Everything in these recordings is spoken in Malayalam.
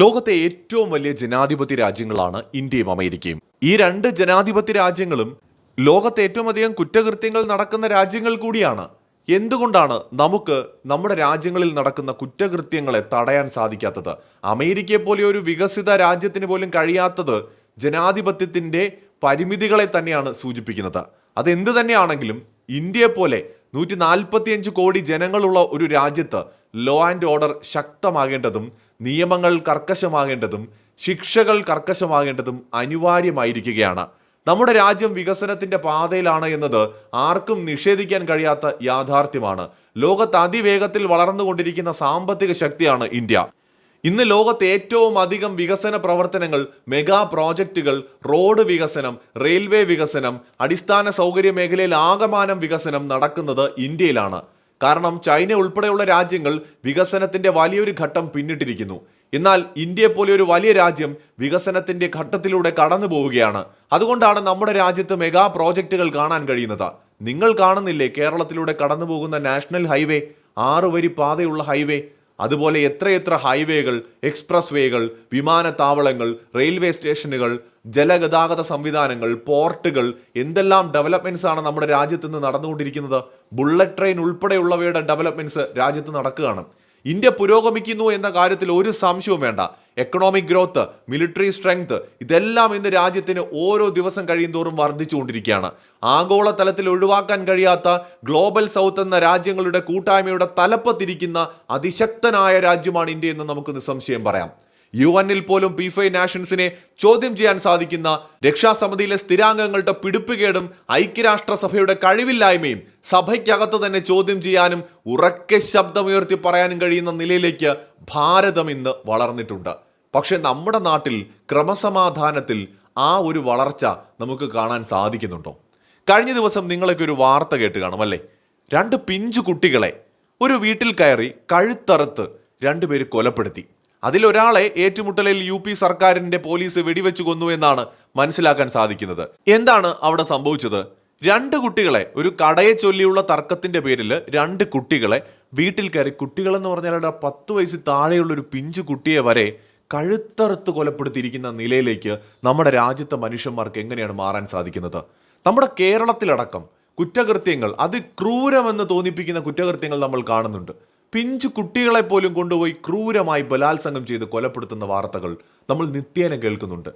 ലോകത്തെ ഏറ്റവും വലിയ ജനാധിപത്യ രാജ്യങ്ങളാണ് ഇന്ത്യയും അമേരിക്കയും. ഈ രണ്ട് ജനാധിപത്യ രാജ്യങ്ങളും ലോകത്തെ ഏറ്റവും അധികം കുറ്റകൃത്യങ്ങൾ നടക്കുന്ന രാജ്യങ്ങൾ കൂടിയാണ്. എന്തുകൊണ്ടാണ് നമുക്ക് നമ്മുടെ രാജ്യങ്ങളിൽ നടക്കുന്ന കുറ്റകൃത്യങ്ങളെ തടയാൻ സാധിക്കാത്തത്? അമേരിക്കയെ പോലെ ഒരു വികസിത രാജ്യത്തിന് പോലും കഴിയാത്തത് ജനാധിപത്യത്തിന്റെ പരിമിതികളെ തന്നെയാണ് സൂചിപ്പിക്കുന്നത്. അതെന്ത് തന്നെയാണെങ്കിലും ഇന്ത്യയെ പോലെ നൂറ്റി നാൽപ്പത്തിയഞ്ച് കോടി ജനങ്ങളുള്ള ഒരു രാജ്യത്ത് ലോ ആൻഡ് ഓർഡർ ശക്തമാകേണ്ടതും നിയമങ്ങൾ കർക്കശമാകേണ്ടതും ശിക്ഷകൾ കർക്കശമാകേണ്ടതും അനിവാര്യമായിരിക്കുകയാണ്. നമ്മുടെ രാജ്യം വികസനത്തിന്റെ പാതയിലാണ് എന്നത് ആർക്കും നിഷേധിക്കാൻ കഴിയാത്ത യാഥാർത്ഥ്യമാണ്. ലോകത്ത് അതിവേഗത്തിൽ വളർന്നുകൊണ്ടിരിക്കുന്ന സാമ്പത്തിക ശക്തിയാണ് ഇന്ത്യ. ഇന്ന് ലോകത്ത് ഏറ്റവും അധികം വികസന പ്രവർത്തനങ്ങൾ മെഗാ പ്രോജക്റ്റുകൾ റോഡ് വികസനം റെയിൽവേ വികസനം അടിസ്ഥാന സൗകര്യ മേഖലയിൽ ആകമാനം വികസനം നടക്കുന്നത് ഇന്ത്യയിലാണ്. കാരണം ചൈന ഉൾപ്പെടെയുള്ള രാജ്യങ്ങൾ വികസനത്തിന്റെ വലിയൊരു ഘട്ടം പിന്നിട്ടിരിക്കുന്നു. എന്നാൽ ഇന്ത്യയെ പോലെ ഒരു വലിയ രാജ്യം വികസനത്തിന്റെ ഘട്ടത്തിലൂടെ കടന്നു പോവുകയാണ്. അതുകൊണ്ടാണ് നമ്മുടെ രാജ്യത്ത് മെഗാ പ്രോജക്റ്റുകൾ കാണാൻ കഴിയുന്നത്. നിങ്ങൾ കാണുന്നില്ലേ കേരളത്തിലൂടെ കടന്നു പോകുന്ന നാഷണൽ ഹൈവേ? ആറുവരി പാതയുള്ള ഹൈവേ. അതുപോലെ എത്രയെത്ര ഹൈവേകൾ എക്സ്പ്രസ് വേകൾ വിമാനത്താവളങ്ങൾ റെയിൽവേ സ്റ്റേഷനുകൾ ജലഗതാഗത സംവിധാനങ്ങൾ പോർട്ടുകൾ എന്തെല്ലാം ഡെവലപ്മെന്റ്സ് ആണ് നമ്മുടെ രാജ്യത്ത് നിന്ന് നടന്നുകൊണ്ടിരിക്കുന്നത്? ബുള്ളറ്റ് ട്രെയിൻ ഉൾപ്പെടെയുള്ളവയുടെ ഡെവലപ്മെന്റ്സ് രാജ്യത്ത് നടക്കുകയാണ്. ഇന്ത്യ പുരോഗമിക്കുന്നു എന്ന കാര്യത്തിൽ ഒരു സംശയവും വേണ്ട. എക്കണോമിക് ഗ്രോത്ത് മിലിറ്ററി സ്ട്രെങ്ത് ഇതെല്ലാം ഇന്ന് രാജ്യത്തിന് ഓരോ ദിവസം കഴിയുന്തോറും വർദ്ധിച്ചുകൊണ്ടിരിക്കുകയാണ്. ആഗോളതലത്തിൽ ഒഴിവാക്കാൻ കഴിയാത്ത ഗ്ലോബൽ സൗത്ത് എന്ന രാജ്യങ്ങളുടെ കൂട്ടായ്മയുടെ തലപ്പത്തിരിക്കുന്ന അതിശക്തനായ രാജ്യമാണ് ഇന്ത്യ എന്ന് നമുക്ക് നിസ്സംശയം പറയാം. യു എന്നിൽ പോലും പി ഫൈവ് നാഷൻസിനെ ചോദ്യം ചെയ്യാൻ സാധിക്കുന്ന രക്ഷാസമിതിയിലെ സ്ഥിരാംഗങ്ങളുടെ പിടിപ്പുകേടും ഐക്യരാഷ്ട്രസഭയുടെ കഴിവില്ലായ്മയും സഭയ്ക്കകത്ത് തന്നെ ചോദ്യം ചെയ്യാനും ഉറക്കെ ശബ്ദമുയർത്തി പറയാനും കഴിയുന്ന നിലയിലേക്ക് ഭാരതം ഇന്ന് വളർന്നിട്ടുണ്ട്. പക്ഷെ നമ്മുടെ നാട്ടിൽ ക്രമസമാധാനത്തിൽ ആ ഒരു വളർച്ച നമുക്ക് കാണാൻ സാധിക്കുന്നുണ്ടോ? കഴിഞ്ഞ ദിവസം നിങ്ങളൊക്കെ ഒരു വാർത്ത കേട്ട് കാണും അല്ലേ? രണ്ട് പിഞ്ചു കുട്ടികളെ ഒരു വീട്ടിൽ കയറി കഴുത്തറുത്ത് രണ്ടുപേര് കൊലപ്പെടുത്തി. അതിലൊരാളെ ഏറ്റുമുട്ടലിൽ യു പി സർക്കാരിന്റെ പോലീസ് വെടിവെച്ചു കൊന്നു എന്നാണ് മനസ്സിലാക്കാൻ സാധിക്കുന്നത്. എന്താണ് അവിടെ സംഭവിച്ചത്? രണ്ട് കുട്ടികളെ ഒരു കടയെ ചൊല്ലിയുള്ള തർക്കത്തിന്റെ പേരിൽ രണ്ട് കുട്ടികളെ വീട്ടിൽ കയറി കുട്ടികളെന്ന് പറഞ്ഞാൽ അവിടെ പത്ത് വയസ്സ് താഴെയുള്ള ഒരു പിഞ്ചു കുട്ടിയെ വരെ കഴുത്തറുത്ത് കൊലപ്പെടുത്തിയിരിക്കുന്ന നിലയിലേക്ക് നമ്മുടെ രാജ്യത്തെ മനുഷ്യന്മാർക്ക് എങ്ങനെയാണ് മാറാൻ സാധിക്കുന്നത്? നമ്മുടെ കേരളത്തിലടക്കം കുറ്റകൃത്യങ്ങൾ അതിക്രൂരമെന്ന് തോന്നിപ്പിക്കുന്ന കുറ്റകൃത്യങ്ങൾ നമ്മൾ കാണുന്നുണ്ട്. പിഞ്ചു കുട്ടികളെ പോലും കൊണ്ടുപോയി ക്രൂരമായി ബലാത്സംഗം ചെയ്ത് കൊലപ്പെടുത്തുന്ന വാർത്തകൾ നമ്മൾ നിത്യേന കേൾക്കുന്നുണ്ട്.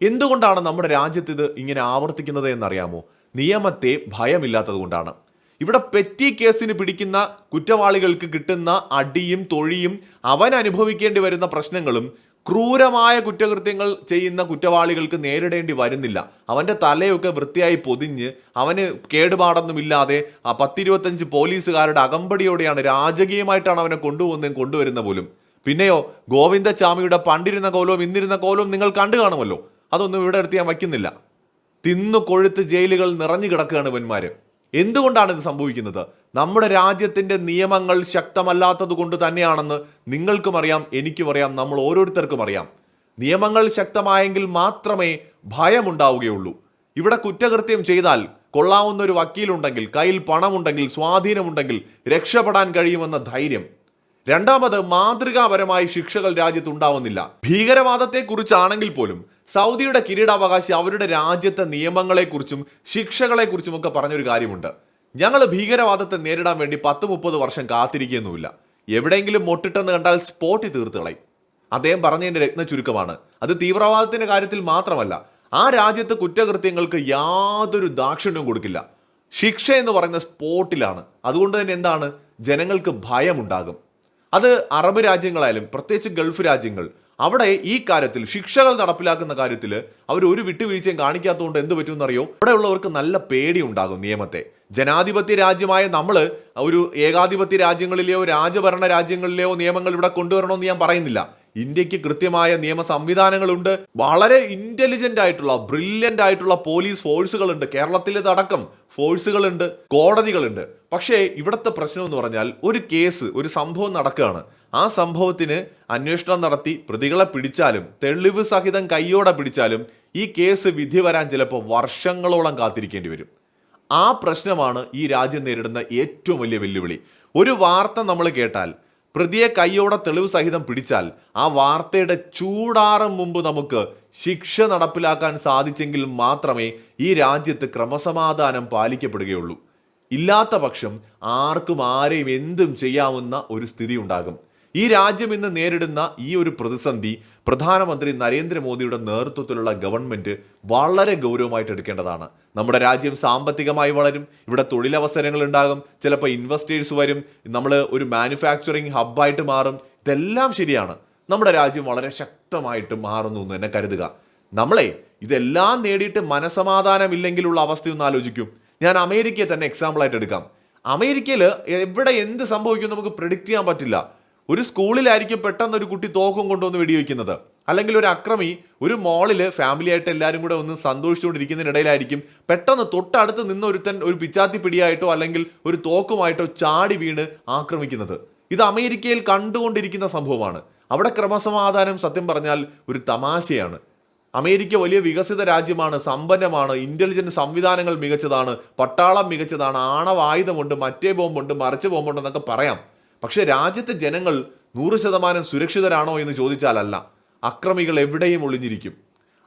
എന്തുകൊണ്ടാണ് നമ്മുടെ രാജ്യത്ത് ഇത് ഇങ്ങനെ ആവർത്തിക്കുന്നത് എന്നറിയാമോ? നിയമത്തെ ഭയമില്ലാത്തത് കൊണ്ടാണ് ഇവിടെ പെറ്റി കേസിന് പിടിക്കുന്ന കുറ്റവാളികൾക്ക് കിട്ടുന്ന അടിയും തൊഴിയും അവൻ അനുഭവിക്കേണ്ടി വരുന്ന പ്രശ്നങ്ങളും ക്രൂരമായ കുറ്റകൃത്യങ്ങൾ ചെയ്യുന്ന കുറ്റവാളികൾക്ക് നേരിടേണ്ടി വരുന്നില്ല. അവന്റെ തലയൊക്കെ വൃത്തിയായി പൊതിഞ്ഞ് അവന് കേടുപാടൊന്നുമില്ലാതെ ആ പത്തിരുപത്തഞ്ച് പോലീസുകാരുടെ അകമ്പടിയോടെയാണ് രാജകീയമായിട്ടാണ് അവനെ കൊണ്ടുപോകുന്നതും കൊണ്ടുവരുന്ന പോലും. പിന്നെയോ ഗോവിന്ദചാമിയുടെ പണ്ടിരുന്ന കോലവും ഇന്നിരുന്ന കോലവും നിങ്ങൾ കണ്ടു കാണുമല്ലോ. അതൊന്നും ഇവിടെ എടുത്ത് ഞാൻ വയ്ക്കുന്നില്ല. തിന്നു കൊഴുത്ത് ജയിലുകൾ നിറഞ്ഞു കിടക്കുകയാണ് ഇവന്മാര്. എന്തുകൊണ്ടാണ് ഇത് സംഭവിക്കുന്നത്? നമ്മുടെ രാജ്യത്തിന്റെ നിയമങ്ങൾ ശക്തമല്ലാത്തത് കൊണ്ട് തന്നെയാണെന്ന് നിങ്ങൾക്കും അറിയാം എനിക്കും അറിയാം നമ്മൾ ഓരോരുത്തർക്കും അറിയാം. നിയമങ്ങൾ ശക്തമായെങ്കിൽ മാത്രമേ ഭയമുണ്ടാവുകയുള്ളൂ. ഇവിടെ കുറ്റകൃത്യം ചെയ്താൽ കൊള്ളാവുന്ന ഒരു വക്കീലുണ്ടെങ്കിൽ കയ്യിൽ പണമുണ്ടെങ്കിൽ സ്വാധീനമുണ്ടെങ്കിൽ രക്ഷപ്പെടാൻ കഴിയുമെന്ന ധൈര്യം. രണ്ടാമത് മാതൃകാപരമായി ശിക്ഷകൾ രാജ്യത്ത് ഉണ്ടാവുന്നില്ല ഭീകരവാദത്തെക്കുറിച്ചാണെങ്കിൽ പോലും സൗദിയുടെ കിരീടാവകാശി അവരുടെ രാജ്യത്തെ നിയമങ്ങളെക്കുറിച്ചും ശിക്ഷകളെക്കുറിച്ചും ഒക്കെ പറഞ്ഞൊരു കാര്യമുണ്ട്. ഞങ്ങൾ ഭീകരവാദത്തെ നേരിടാൻ വേണ്ടി പത്ത് മുപ്പത് വർഷം കാത്തിരിക്കുകയൊന്നുമില്ല. എവിടെയെങ്കിലും മൊട്ടിട്ടെന്ന് കണ്ടാൽ സ്പോട്ടിൽ തീർത്തുകളയും അദ്ദേഹം പറഞ്ഞതിന്റെ രത്ന ചുരുക്കമാണ് അത് തീവ്രവാദത്തിന്റെ കാര്യത്തിൽ മാത്രമല്ല ആ രാജ്യത്ത് കുറ്റകൃത്യങ്ങൾക്ക് യാതൊരു ദാക്ഷിണ്യവും കൊടുക്കില്ല. ശിക്ഷ എന്ന് പറയുന്ന സ്പോട്ടിലാണ്. അതുകൊണ്ട് തന്നെ എന്താണ്? ജനങ്ങൾക്ക് ഭയമുണ്ടാകും. അത് അറബ് രാജ്യങ്ങളായാലും പ്രത്യേകിച്ച് ഗൾഫ് രാജ്യങ്ങൾ അവിടെ ഈ കാര്യത്തിൽ ശിക്ഷകൾ നടപ്പിലാക്കുന്ന കാര്യത്തിൽ അവർ ഒരു വിട്ടുവീഴ്ചയും കാണിക്കാത്തതുകൊണ്ട് എന്ത് പറ്റുമെന്നറിയോ? അവിടെ ഉള്ളവർക്ക് നല്ല പേടി ഉണ്ടാകും നിയമത്തെ. ജനാധിപത്യ രാജ്യമായ നമ്മൾ ഒരു ഏകാധിപത്യ രാജ്യങ്ങളിലെയോ രാജഭരണ രാജ്യങ്ങളിലെയോ നിയമങ്ങൾ ഇവിടെ കൊണ്ടുവരണമെന്ന് ഞാൻ പറയുന്നില്ല. ഇന്ത്യയ്ക്ക് കൃത്യമായ നിയമ സംവിധാനങ്ങളുണ്ട്. വളരെ ഇന്റലിജന്റ് ആയിട്ടുള്ള ബ്രില്യന്റ് ആയിട്ടുള്ള പോലീസ് ഫോഴ്സുകളുണ്ട് കേരളത്തിലേതടക്കം ഫോഴ്സുകളുണ്ട് കോടതികളുണ്ട്. പക്ഷേ ഇവിടുത്തെ പ്രശ്നം എന്ന് പറഞ്ഞാൽ ഒരു കേസ് ഒരു സംഭവം നടക്കുകയാണ്. ആ സംഭവത്തിന് അന്വേഷണം നടത്തി പ്രതികളെ പിടിച്ചാലും തെളിവ് സഹിതം കയ്യോടെ പിടിച്ചാലും ഈ കേസ് വിധി വരാൻ ചിലപ്പോൾ വർഷങ്ങളോളം കാത്തിരിക്കേണ്ടി വരും. ആ പ്രശ്നമാണ് ഈ രാജ്യം നേരിടുന്ന ഏറ്റവും വലിയ വെല്ലുവിളി. ഒരു വാർത്ത നമ്മൾ കേട്ടാൽ പ്രതിയെ കൈയോടെ തെളിവ് സഹിതം പിടിച്ചാൽ ആ വാർത്തയുടെ ചൂടാറും മുമ്പ് നമുക്ക് ശിക്ഷ നടപ്പിലാക്കാൻ സാധിച്ചെങ്കിൽ മാത്രമേ ഈ രാജ്യത്ത് ക്രമസമാധാനം പാലിക്കപ്പെടുകയുള്ളൂ. ഇല്ലാത്ത പക്ഷം ആർക്കും ആരെയും എന്തും ചെയ്യാവുന്ന ഒരു സ്ഥിതി ഉണ്ടാകും. ഈ രാജ്യം ഇന്ന് നേരിടുന്ന ഈ ഒരു പ്രതിസന്ധി പ്രധാനമന്ത്രി നരേന്ദ്രമോദിയുടെ നേതൃത്വത്തിലുള്ള ഗവൺമെന്റ് വളരെ ഗൗരവമായിട്ട് എടുക്കേണ്ടതാണ്. നമ്മുടെ രാജ്യം സാമ്പത്തികമായി വളരും ഇവിടെ തൊഴിലവസരങ്ങൾ ഉണ്ടാകും ചിലപ്പോൾ ഇൻവെസ്റ്റേഴ്സ് വരും നമ്മൾ ഒരു മാനുഫാക്ചറിങ് ഹബ്ബായിട്ട് മാറും ഇതെല്ലാം ശരിയാണ്. നമ്മുടെ രാജ്യം വളരെ ശക്തമായിട്ട് മാറുന്നു എന്ന് തന്നെ കരുതുക. നമ്മളെ ഇതെല്ലാം നേടിയിട്ട് മനസമാധാനമില്ലെങ്കിലുള്ള അവസ്ഥയൊന്ന് ആലോചിക്കും. ഞാൻ അമേരിക്കയെ തന്നെ എക്സാമ്പിൾ ആയിട്ട് എടുക്കാം. അമേരിക്കയിൽ എവിടെ എന്ത് സംഭവിക്കും നമുക്ക് പ്രിഡിക്റ്റ് ചെയ്യാൻ പറ്റില്ല. ഒരു സ്കൂളിലായിരിക്കും പെട്ടെന്ന് ഒരു കുട്ടി തോക്കും കൊണ്ടുവന്ന് വെടിവെക്കുന്നത്. അല്ലെങ്കിൽ ഒരു അക്രമി ഒരു മോളിൽ ഫാമിലി ആയിട്ട് എല്ലാവരും കൂടെ ഒന്ന് സന്തോഷിച്ചുകൊണ്ടിരിക്കുന്നതിനിടയിലായിരിക്കും പെട്ടെന്ന് തൊട്ടടുത്ത് നിന്ന് ഒരുത്തൻ ഒരു പിച്ചാത്തി പിടിയായിട്ടോ അല്ലെങ്കിൽ ഒരു തോക്കുമായിട്ടോ ചാടി വീണ് ആക്രമിക്കുന്നത്. ഇത് അമേരിക്കയിൽ കണ്ടുകൊണ്ടിരിക്കുന്ന സംഭവമാണ്. അവിടെ ക്രമസമാധാനം സത്യം പറഞ്ഞാൽ ഒരു തമാശയാണ്. അമേരിക്ക വലിയ വികസിത രാജ്യമാണ് സമ്പന്നമാണ് ഇന്റലിജന്റ് സംവിധാനങ്ങൾ മികച്ചതാണ് പട്ടാളം മികച്ചതാണ് ആണവായുധമുണ്ട് മറ്റേ ബോംബുണ്ട് മറിച്ച് ബോംബുണ്ട് എന്നൊക്കെ പറയാം. പക്ഷെ രാജ്യത്തെ ജനങ്ങൾ നൂറ് ശതമാനം സുരക്ഷിതരാണോ എന്ന് ചോദിച്ചാലല്ല. അക്രമികൾ എവിടെയും ഒളിഞ്ഞിരിക്കും.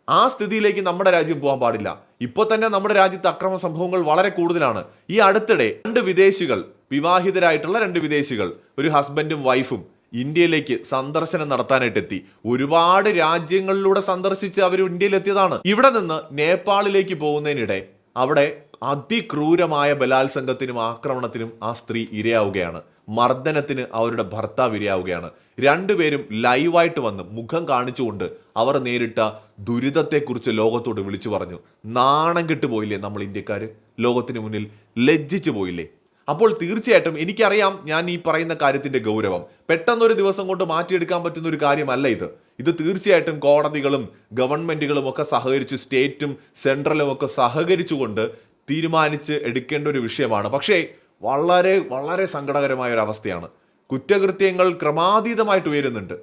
ആ സ്ഥിതിയിലേക്ക് നമ്മുടെ രാജ്യം പോകാൻ പാടില്ല. ഇപ്പോൾ തന്നെ നമ്മുടെ രാജ്യത്ത് അക്രമ സംഭവങ്ങൾ വളരെ കൂടുതലാണ്. ഈ അടുത്തിടെ രണ്ട് വിദേശികൾ വിവാഹിതരായിട്ടുള്ള രണ്ട് വിദേശികൾ ഒരു ഹസ്ബൻഡും വൈഫും ഇന്ത്യയിലേക്ക് സന്ദർശനം നടത്താനായിട്ട് എത്തി ഒരുപാട് രാജ്യങ്ങളിലൂടെ സന്ദർശിച്ച് അവർ ഇന്ത്യയിൽ എത്തിയതാണ് ഇവിടെ നിന്ന് നേപ്പാളിലേക്ക് പോകുന്നതിനിടെ അവിടെ അതിക്രൂരമായ ബലാത്സംഗത്തിനും ആക്രമണത്തിനും ആ സ്ത്രീ ഇരയാവുകയാണ്. മർദ്ദനത്തിന് അവരുടെ ഭർത്താവ് ഇരയാവുകയാണ്. രണ്ടുപേരും ലൈവായിട്ട് വന്ന് മുഖം കാണിച്ചുകൊണ്ട് അവർ നേരിട്ട ദുരിതത്തെക്കുറിച്ച് ലോകത്തോട് വിളിച്ചു പറഞ്ഞു. നാണം കെട്ട് പോയില്ലേ നമ്മൾ ഇന്ത്യക്കാർ ലോകത്തിന് മുന്നിൽ ലജ്ജിച്ചു പോയില്ലേ? അപ്പോൾ തീർച്ചയായിട്ടും എനിക്കറിയാം ഞാൻ ഈ പറയുന്ന കാര്യത്തിന്റെ ഗൗരവം. പെട്ടെന്നൊരു ദിവസം കൊണ്ട് മാറ്റിയെടുക്കാൻ പറ്റുന്ന ഒരു കാര്യമല്ല ഇത്. ഇത് തീർച്ചയായിട്ടും കോടതികളും ഗവൺമെന്റുകളും ഒക്കെ സഹകരിച്ച് സ്റ്റേറ്റും സെൻട്രലും ഒക്കെ സഹകരിച്ചുകൊണ്ട് തീരുമാനിച്ച് എടുക്കേണ്ട ഒരു വിഷയമാണ്. പക്ഷേ വളരെ വളരെ സങ്കടകരമായ ഒരു അവസ്ഥയാണ് കുറ്റകൃത്യങ്ങൾ ക്രമാതീതമായിട്ട് ഉയരുന്നുണ്ട്.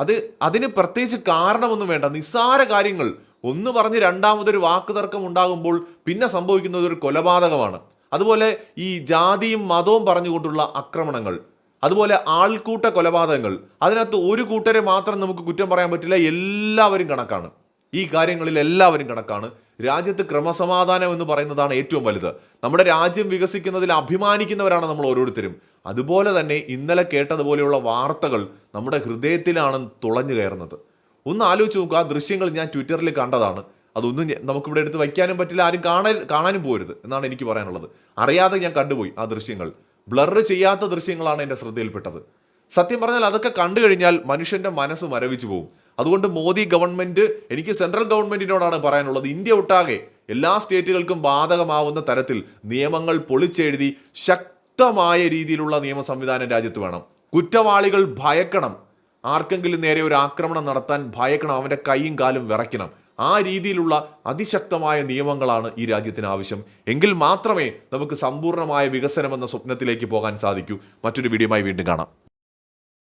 അത് അതിന് പ്രത്യേകിച്ച് കാരണമൊന്നും വേണ്ട. നിസ്സാര കാര്യങ്ങൾ. ഒന്ന് പറഞ്ഞ് രണ്ടാമതൊരു വാക്ക് തർക്കം ഉണ്ടാകുമ്പോൾ പിന്നെ സംഭവിക്കുന്നത് ഒരു കൊലപാതകമാണ്. അതുപോലെ ഈ ജാതിയും മതവും പറഞ്ഞുകൊണ്ടുള്ള ആക്രമണങ്ങൾ. അതുപോലെ ആൾക്കൂട്ട കൊലപാതകങ്ങൾ. അതിനകത്ത് ഒരു കൂട്ടരെ മാത്രം നമുക്ക് കുറ്റം പറയാൻ പറ്റില്ല. എല്ലാവരും കണക്കാണ്. ഈ കാര്യങ്ങളിൽ എല്ലാവരും കണക്കാണ്. രാജ്യത്ത് ക്രമസമാധാനം എന്ന് പറയുന്നതാണ് ഏറ്റവും വലുത്. നമ്മുടെ രാജ്യം വികസിക്കുന്നതിൽ അഭിമാനിക്കുന്നവരാണ് നമ്മൾ ഓരോരുത്തരും. അതുപോലെ തന്നെ ഇന്നലെ കേട്ടതുപോലെയുള്ള വാർത്തകൾ നമ്മുടെ ഹൃദയത്തിലാണ് തുളഞ്ഞു കയറുന്നത്. ഒന്ന് ആലോചിച്ച് നോക്കുക ആ ദൃശ്യങ്ങൾ ഞാൻ ട്വിറ്ററിൽ കണ്ടതാണ്. അതൊന്നും നമുക്ക് നമുക്കിവിടെ എടുത്ത് വയ്ക്കാനും പറ്റില്ല ആരും കാണാൻ കാണാനും പോരുത് എന്നാണ് എനിക്ക് പറയാനുള്ളത്. അറിയാതെ ഞാൻ കണ്ടുപോയി ആ ദൃശ്യങ്ങൾ. ബ്ലർ ചെയ്യാത്ത ദൃശ്യങ്ങളാണ് എന്റെ ശ്രദ്ധയിൽപ്പെട്ടത്. സത്യം പറഞ്ഞാൽ അതൊക്കെ കണ്ടു കഴിഞ്ഞാൽ മനുഷ്യന്റെ മനസ്സ് മരവിച്ചു പോകും. അതുകൊണ്ട് മോദി ഗവൺമെന്റ് എനിക്ക് സെൻട്രൽ ഗവൺമെന്റിനോടാണ് പറയാനുള്ളത്. ഇന്ത്യ ഒട്ടാകെ എല്ലാ സ്റ്റേറ്റുകൾക്കും ബാധകമാവുന്ന തരത്തിൽ നിയമങ്ങൾ പൊളിച്ചെഴുതി ശക്തമായ രീതിയിലുള്ള നിയമ സംവിധാനം രാജ്യത്ത് വേണം. കുറ്റവാളികൾ ഭയക്കണം. ആർക്കെങ്കിലും നേരെ ഒരു ആക്രമണം നടത്താൻ ഭയക്കണം. അവന്റെ കൈയും കാലും വിറയ്ക്കണം. ആ രീതിയിലുള്ള അതിശക്തമായ നിയമങ്ങളാണ് ഈ രാജ്യത്തിന് ആവശ്യം. എങ്കിൽ മാത്രമേ നമുക്ക് സമ്പൂർണമായ വികസനം എന്ന സ്വപ്നത്തിലേക്ക് പോകാൻ സാധിക്കൂ. മറ്റൊരു വീഡിയോയുമായി വീണ്ടും കാണാം.